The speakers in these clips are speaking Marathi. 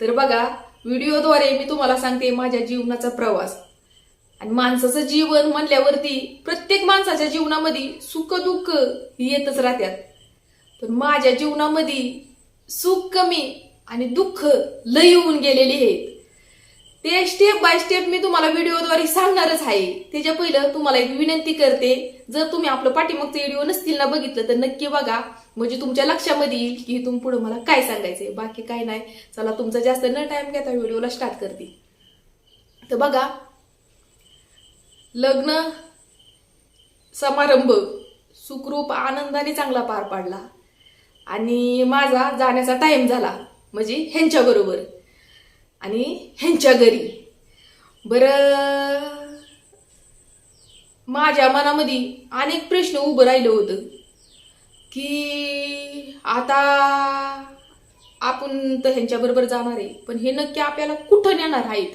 तर बघा व्हिडिओद्वारे मी तुम्हाला सांगते माझ्या जीवनाचा प्रवास. आणि माणसाचं जीवन म्हणल्यावरती प्रत्येक माणसाच्या जीवनामध्ये सुख दुःख येतच राहतात. पण माझ्या जीवनामध्ये सुख कमी आणि दुःख लय होऊन गेलेले आहेत. ते स्टेप बाय स्टेप मी तुम्हाला व्हिडिओद्वारे सांगणारच आहे. त्याच्या पहिलं तुम्हाला एक विनंती करते जर तुम्ही आपलं पाठीमागचं व्हिडिओ नसतील ना बघितलं तर नक्की बघा. म्हणजे तुमच्या लक्षामध्ये येईल की इथून पुढे मला काय सांगायचंय. बाकी काय नाही. चला तुमचा जास्त न टाइम घेता व्हिडिओला स्टार्ट करते. तर बघा. लग्न समारंभ सुखरूप आनंदाने चांगला पार पाडला. आणि माझा जाण्याचा टाइम झाला. म्हणजे ह्यांच्याबरोबर आणि ह्यांच्या घरी. बरं माझ्या मनामध्ये अनेक प्रश्न उभं राहिलं होतं की आता आपण तर ह्यांच्या बरोबर जाणार आहे पण हे नक्की आपल्याला कुठं नेणार आहेत?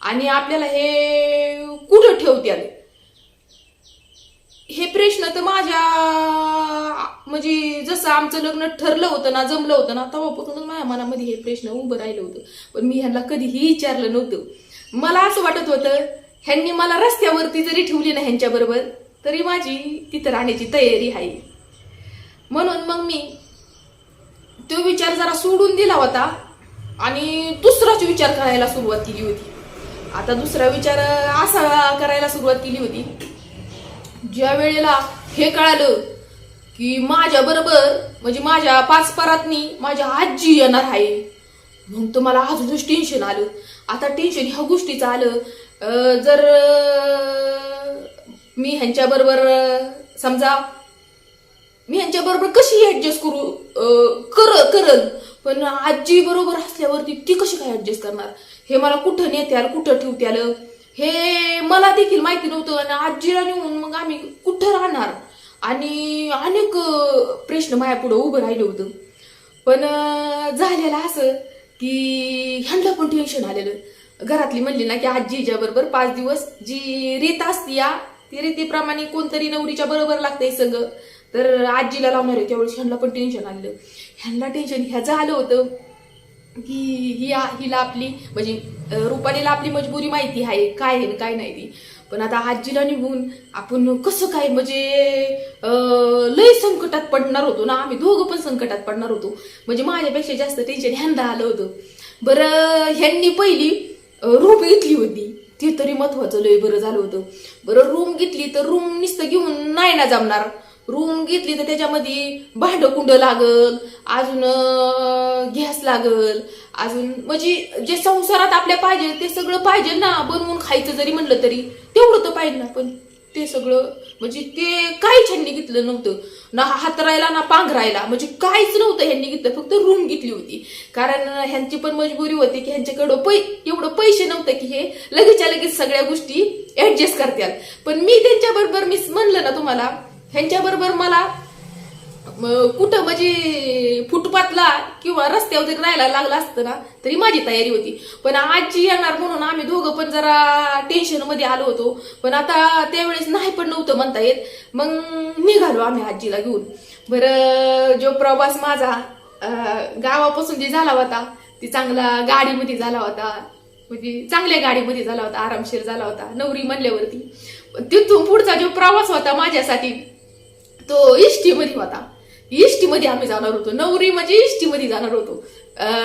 आणि आपल्याला हे कुठं ठेवत्यात? हे प्रश्न तर माझ्या म्हणजे जसं आमचं लग्न ठरलं होतं ना जमलं होतं ना तेव्हापासूनच माझ्या मनामध्ये हे प्रश्न उभं राहिलं होतं. पण मी ह्यांना कधीही विचारलं नव्हतं. मला असं वाटत होतं ह्यांनी मला रस्त्यावरती जरी ठेवली ना ह्यांच्याबरोबर तरी माझी तिथं राहण्याची तयारी आहे. म्हणून मग मी तो विचार जरा सोडून दिला होता आणि दुसराच विचार करायला सुरुवात केली होती. आता दुसरा विचार असा करायला सुरुवात केली होती. ज्या वेळेला हे कळालं की माझ्या बरोबर म्हणजे माझ्या पाच परातनी माझ्या आजी येणार आहे मग तर मला अजूनच टेन्शन आलं. आता टेन्शन ह्या गोष्टीचं आलं जर मी ह्यांच्या बरोबर समजा मी ह्यांच्या बरोबर कशी ऍडजस्ट करू कर करल? पण आजी बरोबर असल्यावरती ती कशी काय ऍडजस्ट करणार? हे मला कुठं नेत्याल कुठं ठेवत्याल? हे मला देखील माहिती नव्हतं आणि आजीला नेऊन मग आम्ही कुठं राहणार? आणि अनेक प्रश्न माझ्यापुढं उभं राहिलं होतं. पण झालेलं असं की ह्यांना पण टेन्शन आलेलं. घरातली म्हणली ना की आजीच्या बरोबर पाच दिवस जी रीत असती या ती रीतीप्रमाणे कोणतरी नवरीच्या बरोबर लागतंय सगळं तर आजीला लावणार आहे त्यावेळेस ह्यांना पण टेन्शन आलेलं. ह्यांना टेन्शन ह्याचं आलं होतं की ही हिला आपली म्हणजे रुपालीला आपली मजबुरी माहिती आहे काय आहे काय नाही ती. पण आता आजीला निघून आपण कसं काय म्हणजे लय संकटात पडणार होतो ना आम्ही दोघं पण संकटात पडणार होतो. म्हणजे माझ्यापेक्षा जास्त टेन्शन ह्यांदा आलं होतं. बरं ह्यांनी पहिली रूम घेतली होती. ती तरी महत्वाचं लय बरं झालं होतं. बरं रूम घेतली तर रूम नुसतं घेऊन नाही ना जमणार. रूम घेतली तर त्याच्यामध्ये भांडकुंड लागल अजून गॅस लागल अजून म्हणजे जे संसारात आपल्या पाहिजे ते सगळं पाहिजे ना. बनवून खायचं जरी म्हणलं तरी तेवढं तर पाहिजे ना. पण ते सगळं म्हणजे ते काहीच ह्यांनी घेतलं नव्हतं. ना हातरायला ना पांघरायला म्हणजे काहीच नव्हतं ह्यांनी घेतलं. फक्त रूम घेतली होती. कारण ह्यांची पण मजबुरी होती की ह्यांच्याकडं पै एवढं पैसे नव्हतं की हे लगेचच्या लगेच सगळ्या गोष्टी ऍडजस्ट करतात. पण मी त्यांच्याबरोबर मी म्हणलं ना तुम्हाला ह्यांच्याबरोबर मला कुठं म्हणजे फुटपाथला किंवा रस्त्यावर जरी राहायला लागलं असतं ना तरी माझी तयारी होती. पण आजी येणार म्हणून आम्ही दोघं पण जरा टेन्शनमध्ये आलो होतो. पण आता त्यावेळेस नाही पण नव्हतं म्हणता येत. मग निघालो आम्ही आजीला घेऊन. बरं जो प्रवास माझा गावापासून जे झाला होता ती चांगला गाडीमध्ये झाला होता. म्हणजे चांगल्या गाडीमध्ये झाला होता आरामशीर झाला होता नवरी म्हणल्यावरती. तिथून पुढचा जो प्रवास होता माझ्यासाठी तो इष्टीमध्ये होता. इष्टीमध्ये आम्ही जाणार होतो. नवरी म्हणजे इष्टीमध्ये जाणार होतो.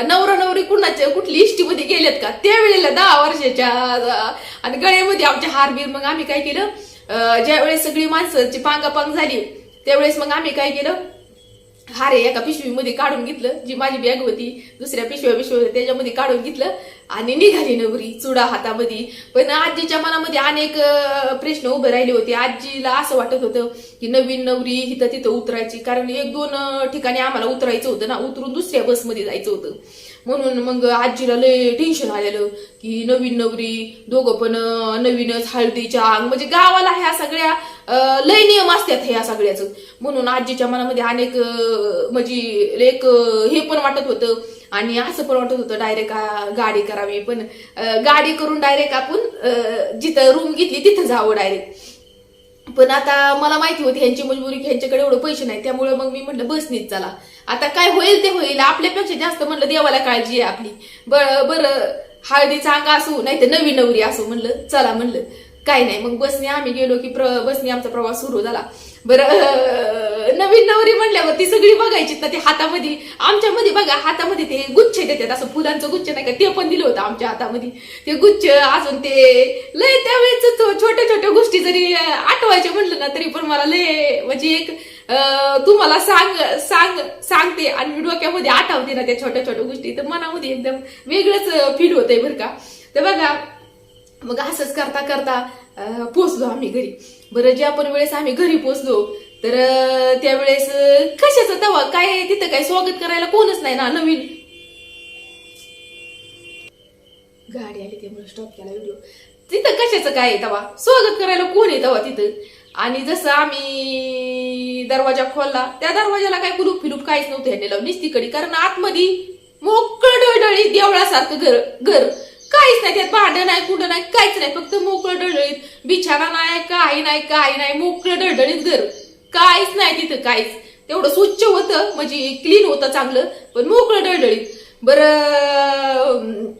नवरा नवरी कुणाच्या कुठली इष्टीमध्ये गेलेत का? त्यावेळेला दहा वर्षाच्या आणि गळ्यामध्ये आमचे हारबीर मग आम्ही काय केलं? ज्यावेळेस सगळी माणसाची पांगापांग झाली त्यावेळेस मग आम्ही काय केलं? हारे एका पिशवीमध्ये काढून घेतलं जी माझी बॅग होती दुसऱ्या पिशव्या पिशव्या त्याच्यामध्ये काढून घेतलं आणि निघाली नवरी चुडा हातामध्ये. पण आजीच्या मनामध्ये अनेक प्रश्न उभे राहिले होते. आजीला असं वाटत होतं की नवीन नवरी हिथं तिथं उतरायची. कारण एक दोन ठिकाणी आम्हाला उतरायचं होतं ना उतरून दुसऱ्या बसमध्ये जायचं होतं. म्हणून मग आजीला लय टेन्शन आलेलं की नवीन नवरी दोघं पण नवीनच हळदीच्या अंग म्हणजे गावाला ह्या सगळ्या लय नियम असतात ह्या सगळ्याचं. म्हणून आजीच्या मनामध्ये अनेक म्हणजे एक हे पण वाटत होतं. आणि असं पण वाटत होतं डायरेक्ट गाडी करावी. पण गाडी करून डायरेक्ट आपण जिथं रूम घेतली तिथं जावं डायरेक्ट पण आता मला माहिती होती ह्यांची मजबुरी की ह्यांच्याकडे एवढं पैसे नाही. त्यामुळे मग मी म्हटलं बसनीच चला. आता काय होईल ते होईल. आपल्यापेक्षा जास्त म्हणलं देवाला काळजी आहे आपली. बर बरं हळदीचा अंग असू नाही तर नवी नवरी असू म्हणलं चला म्हणलं. काय नाही. मग बसने आम्ही गेलो की प्र बसने आमचा प्रवास सुरू झाला. बरं नवीन नवरी म्हणल्यावर ती सगळी बघायची ना ते हातामध्ये आमच्यामध्ये बघा हातामध्ये ते गुच्छ देतात. असं फुलांचं गुच्छ नाही का ते पण दिलं होतं आमच्या हातामध्ये. ते गुच्छ अजून ते लय त्यावेळेच छोट्या छोट्या गोष्टी जरी आठवायच्या म्हणलं ना तरी पण मला लय म्हणजे एक तुम्हाला सांग सांग सांगते आणि मी डोक्यामध्ये आठवते ना त्या छोट्या छोट्या गोष्टी. तर मनामध्ये एकदम वेगळंच फील होतंय बरं का. तर बघा मग असंच करता करता पोचलो आम्ही घरी. बरं ज्या पण वेळेस आम्ही घरी पोचलो तर त्यावेळेस कशाचा कशाचं तवा काय तिथं काय स्वागत करायला कोणच नाही ना नवीन. गाडी आली त्यामुळे स्टॉप केला व्हिडिओ तिथं कशाचं काय आहे तवा? स्वागत करायला कोण आहे तवा तिथं? आणि जसं आम्ही दरवाजा खोलला त्या दरवाजाला काय कुलूप फिलूप काहीच नव्हतं ह्याने लावून निस्तीकडे कारण आतमध्ये मोकळ डळडळी देवळासारखं घर घर. काहीच नाही त्यात भांडं नाही कुठं नाही काहीच नाही फक्त मोकळं डळडळीत बिछाना नाही काही नाही काही नाही मोकळं डळडळीत घर. काहीच नाही तिथं काहीच. तेवढं स्वच्छ होतं म्हणजे क्लीन होतं चांगलं पण मोकळं डळडळीत बरं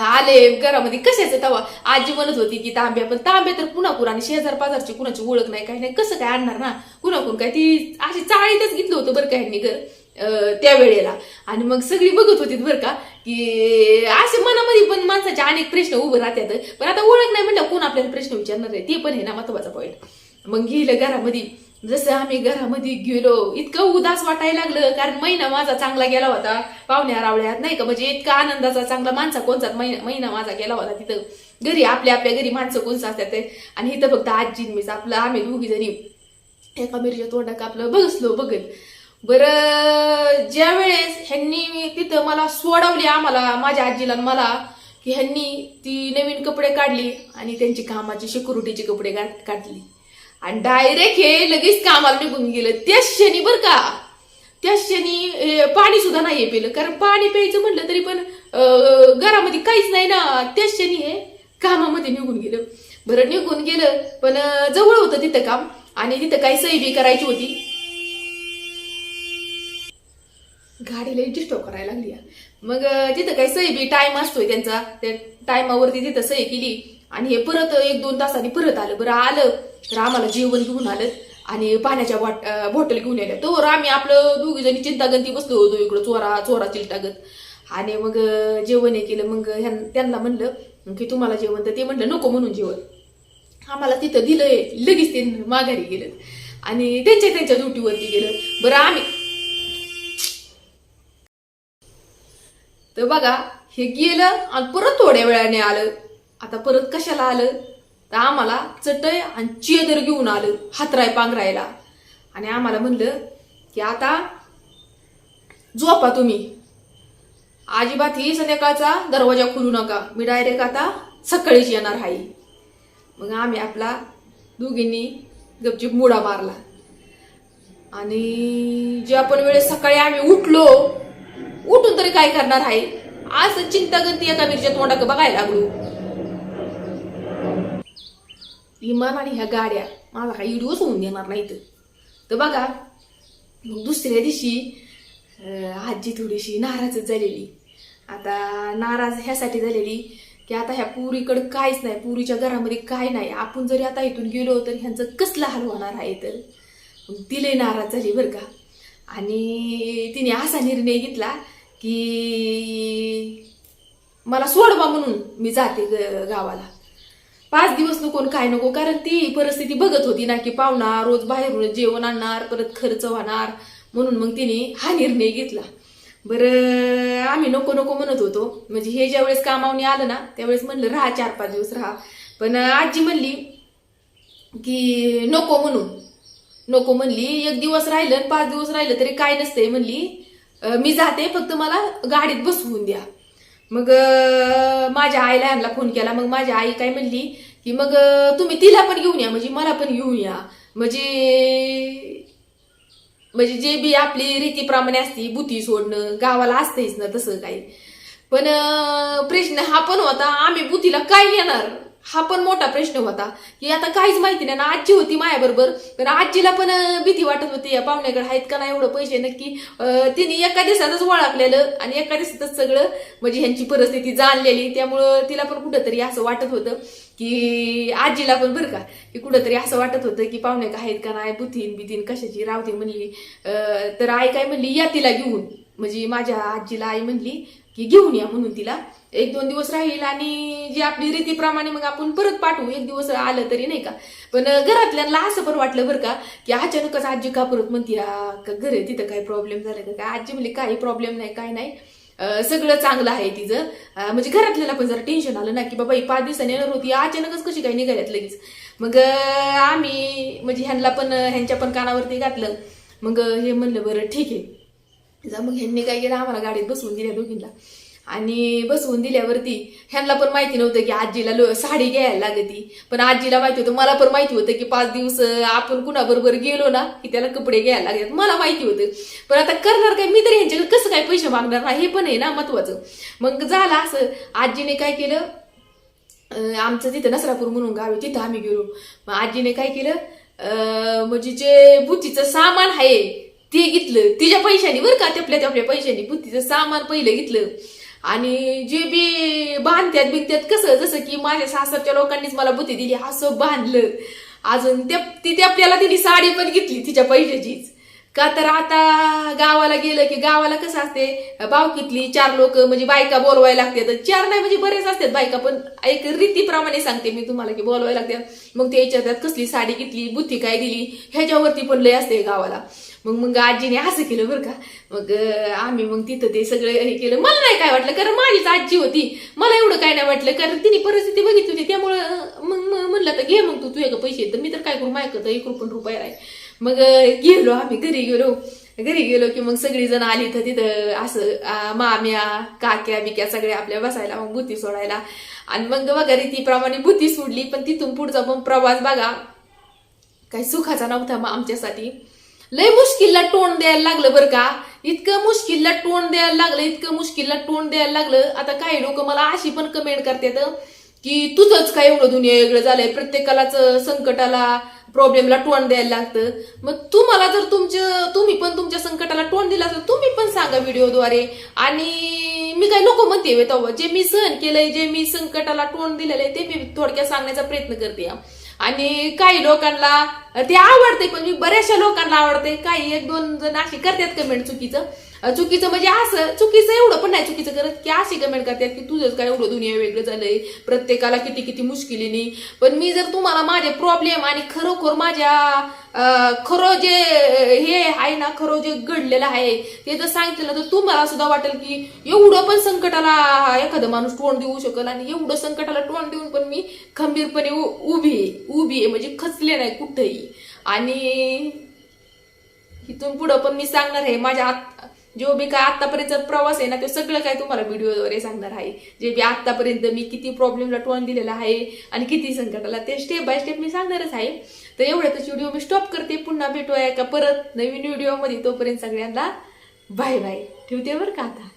आले घरामध्ये कशाचं तवा? आजी म्हणत होती की तांब्या पण तांब्या तर कुणाकुण आणि शेजार पाजारची कुणाची ओळख नाही काही नाही कसं काय आणणार ना? कुणाकुण काय ती अशी चाळीतच घेतलं होतं बरं काही घर. अं, आणि मग सगळी बघत होती बरं का की असे मनामध्ये पण माणसाचे अनेक प्रश्न उभे राहतात. पण आता ओळख नाही म्हणलं कोण आपल्याला प्रश्न विचारणार आहे? ते पण आहे ना महत्त्वाचा पॉईंट मग गेलं घरामध्ये. जसं आम्ही घरामध्ये गेलो इतकं उदास वाटायला लागलं कारण महिना माझा चांगला गेला होता. पाहुण्या रावळ्यात नाही का? म्हणजे इतका आनंदाचा चांगला माणसा कोणचा महिना माझा गेला होता तिथं. घरी आपल्या आपल्या घरी माणसं कोणचं असतात आणि इथं फक्त आजी मीच आपलं आम्ही दोघी जरी एका मिरच्या तोंडा आपलं बघसलो बघत. बरं ज्या वेळेस ह्यांनी तिथं मला सोडवली आम्हाला माझ्या आजीला मला की ह्यांनी ती नवीन कपडे काढली आणि त्यांची कामाची सिक्युरिटीचे कपडे काढली. आणि डायरेक्ट हे लगेच कामाला निघून गेलं. त्याच क्षणी बरं का त्याच क्षणी पाणी सुद्धा नाहीये पिलं. कारण पाणी प्यायचं म्हटलं तरी पण घरामध्ये काहीच नाही ना. त्याच क्षणी हे कामामध्ये निघून गेलं. बरं निघून गेलं पण जवळ होतं तिथं काम. आणि तिथं काही सही बी करायची होती. गाडीला ऍडजस्ट करायला लागली आहे. मग तिथं काही सही बी टाइम असतोय त्यांचा. त्या टायमावरती तिथं सही केली. आणि हे परत एक दोन तासांनी परत आलं. बरं आलं. तर आम्हाला जेवण घेऊन आलं. आणि पाण्याच्या बॉट बॉटल घेऊन आल्या. तोवर आम्ही आपलं दोघी जणी चिंतागंती बसलो होतो इकडं चोरा चोरा चिलटागत. आणि मग जेवण हे केलं. मग त्यांना म्हणलं की तुम्हाला जेवण तर ते म्हणलं नको म्हणून जेवण. आम्हाला तिथं दिलंय. लगेच ते माघारी गेलं आणि त्यांच्या त्यांच्या ड्युटीवरती गेलं. बरं आम्ही तर बघा हे गेलं आणि परत थोड्या वेळाने आलं. आता परत कशाला आलं? तर आम्हाला चटय आणि चेदर घेऊन आलं हातराय पांघरायला. आणि आम्हाला म्हणलं की आता झोपा तुम्ही. अजिबात ही संध्याकाळचा दरवाजा खोलू नका. मी डायरेक्ट आता सकाळीच येणार आहे. मग आम्ही आपला दोघींनी गपचिप मुडा मारला. आणि जे आपण वेळेस सकाळी आम्ही उठलो उठून तरी काय करणार आहे? असं चिंतागंती एका मिरच्या तोंडाक बघायला लागलो. विमान आणि ह्या गाड्या माझा काही व्हिडिओच होऊन देणार नाहीत. तर बघा मग दुसऱ्या दिवशी आजी थोडीशी नाराजच झालेली. आता नाराज ह्यासाठी झालेली की आता ह्या पुरीकडं काहीच नाही पुरीच्या घरामध्ये काय नाही. आपण जरी आता इथून गेलो तर ह्यांचं कसला हाल होणार आहे तर? मग तिले नाराज झाली बरं का. आणि तिने असा निर्णय घेतला की मला सोडवा म्हणून मी जाते ग- गावाला. पाच दिवस नको काय नको कारण ती परिस्थिती बघत होती ना की पाहुणा रोज बाहेरून जेवण आणणार परत खर्च होणार म्हणून मग तिने हा निर्णय घेतला. बरं आम्ही नको नको म्हणत होतो. म्हणजे हे ज्या वेळेस कामावणी आलं ना त्यावेळेस म्हणलं राहा चार पाच दिवस राहा. पण आजी म्हणली की नको म्हणून. नको म्हणली एक दिवस राहिलं पाच दिवस राहिलं तरी काय नसतंय. म्हणली मी जाते फक्त मला गाडीत बसवून द्या. मग माझ्या आईला यांना फोन केला. मग माझी आई काय म्हणली की मग तुम्ही तिला पण घेऊन या म्हणजे मला पण घेऊन या. म्हणजे म्हणजे जे बी आपली रीतीप्रमाणे असती बुती सोडणं गावाला असतेच ना तसं काही. पण प्रश्न हा पण होता आम्ही बुतीला काय घेणार? हा पण मोठा प्रश्न होता. की आता काहीच माहिती नाही. ना आजी होती माझ्याबरोबर पण आजीला पण भीती वाटत होती या पाहुण्याकडे आहेत का नाही एवढं पैसे नक्की. तिने एका दिवसातच ओळखलेलं आणि एका दिवसातच सगळं म्हणजे ह्यांची परिस्थिती जाणलेली. त्यामुळं तिला पण कुठंतरी असं वाटत होतं की आजीला पण बरं का की कुठंतरी असं वाटत होतं की पाहुणे आहेत का नाही बुथीन बिथीन कशाची रावते म्हणली. अं, तर आई काय म्हणली या तिला घेऊन. म्हणजे माझ्या आजीला आई म्हणली की घेऊन या म्हणून तिला. एक दोन दिवस राहील आणि जी आपली रीतीप्रमाणे मग आपण परत पाठवू. एक दिवस आलं तरी नाही का? पण घरातल्यांना असं पण वाटलं बरं का की अचानकच आजी का परत म्हणते का घर आहे तिथं काही प्रॉब्लेम झाला का? काय आजी म्हणली काही प्रॉब्लेम नाही काय नाही. सगळं चांगलं आहे तिचं. म्हणजे घरातल्याला पण जरा टेन्शन आलं ना की बाबा ही पाच दिवसांनी येणार होती अचानकच कशी काही निघाल्यात लगेच. मग आम्ही म्हणजे ह्यांना पण ह्यांच्या पण कानावरती घातलं. मग हे म्हणलं बरं ठीक आहे. जा मग ह्यांनी काय केलं? आम्हाला गाडीत बसवून दिल्या दोघींना. आणि बसवून दिल्यावरती ह्यांना पण माहिती नव्हतं की आजीला लो- साडी घ्यायला लागती पण आजीला माहिती होतं मला पण माहिती होतं की पाच दिवस आपण कुणाबरोबर गेलो ना की त्याला कपडे घ्यायला लागतात मला माहिती होतं. पण आता करणार काय? मी तरी ह्यांच्याकडे कसं काय पैसे मागणार ना? हे पण आहे ना महत्वाचं. मग झालं असं. आजीने काय केलं? आमचं तिथं नसरापूर म्हणून गाव आहे तिथं आम्ही गेलो. मग आजीने काय केलं? म्हणजे जे बुतीचं सामान आहे ते घेतलं तिच्या पैशाने बरं का त्यापल्या त्यापल्या पैशाने बुतीचं सामान पहिलं घेतलं. आणि जे बी बांधत्यात बिनत्यात कसं जसं की माझ्या सासरच्या लोकांनीच मला बुद्धी दिली असं बांधलं. अजून त्या ती त्यापल्याला तिने साडी पण घेतली तिच्या पैशाचीच. का तर आता गावाला गेलं की गावाला कसं असते बावकीतली चार लोक म्हणजे बायका बोलवायला लागतात चार नाही म्हणजे बरेच असतात बायका पण एक रीतीप्रमाणे सांगते मी तुम्हाला की बोलवायला लागतात मग ते याच्यात कसली साडी घेतली बुद्धी काय दिली ह्याच्यावरती पण लय असते गावाला. मग मग आजीने असं केलं बरं का. मग आम्ही मग तिथं ते सगळं हे केलं. मला नाही काय वाटलं कारण माझीच आजी होती. मला एवढं काय नाही वाटलं कारण तिने परिस्थिती बघितली होती. त्यामुळं मग मग म्हणलं तर घे मग तू तुझ्या पैसे तर मी तर काय करू मायकत एक रुपये रुपये आहे मग गेलो आम्ही घरी गेलो. घरी गेलो की मग सगळी जण आली तर तिथं असं माम्या काक्या बिक्या सगळ्या आपल्या बसायला मग बुती सोडायला. आणि मग बघा रीतीप्रमाणे बुती सोडली पण तिथून पुढचा पण प्रवास बघा. काही सुखाचा नव्हता मग आमच्यासाठी. लय मुश्किलला तोंड द्यायला लागलं बरं का? इतकं मुश्किलला तोंड द्यायला लागलं इतकं मुश्किलला तोंड द्यायला लागलं. आता काही लोक मला अशी पण कमेंट करतात की तुझंच काय एवढं दुनिया वेगळं झालंय? प्रत्येकालाच संकटाला प्रॉब्लेमला तोंड द्यायला लागतं. मग तुम्हाला जर तुमचं तुम्ही पण तुमच्या संकटाला तोंड दिलं तर तुम्ही पण सांगा व्हिडिओद्वारे. आणि मी काय नको म्हणते जे मी सहन केलंय जे मी संकटाला तोंड दिलेलं आहे ते मी थोडक्यात सांगण्याचा प्रयत्न करते आणि काही लोकांना ते आवडते पण मी बऱ्याचशा लोकांना आवडते. काही एक दोन जण अशी करतात कमेंट चुकीचं. चुकीचं म्हणजे असं चुकीचं एवढं पण नाही चुकीचं करत की अशी कमेंट करतात की तुझंच काय एवढं दुनिया वेगळं झालंय प्रत्येकाला किती किती मुश्किलीने पण मी जर तुम्हाला माझे प्रॉब्लेम आणि खरोखर माझ्या खरो खरं जे हे आहे ना खरं जे घडलेलं आहे ते जर सांगितलं तर तुम्हाला सुद्धा वाटेल की एवढं पण संकटाला एखादा माणूस तोंड देऊ शकेल आणि एवढं संकटाला तोंड देऊन पण मी खंबीरपणे उ- उभी आहे उभी आहे म्हणजे खचले नाही कुठंही. आणि इथून पुढं पण मी सांगणार आहे माझ्या आत जो बी काय आतापर्यंत प्रवास आहे ना ते सगळं काय तुम्हाला व्हिडिओद्वारे सांगणार आहे. जे बी आतापर्यंत मी किती प्रॉब्लेमला टोन दिलेला आहे आणि किती संकटाला ते स्टेप बाय स्टेप मी सांगणारच आहे. तर एवढ्यातच व्हिडिओ मी स्टॉप करते. पुन्हा भेटूया का परत नवीन व्हिडिओमध्ये तोपर्यंत सगळ्यांना बाय बाय ठेवते बरं का आता?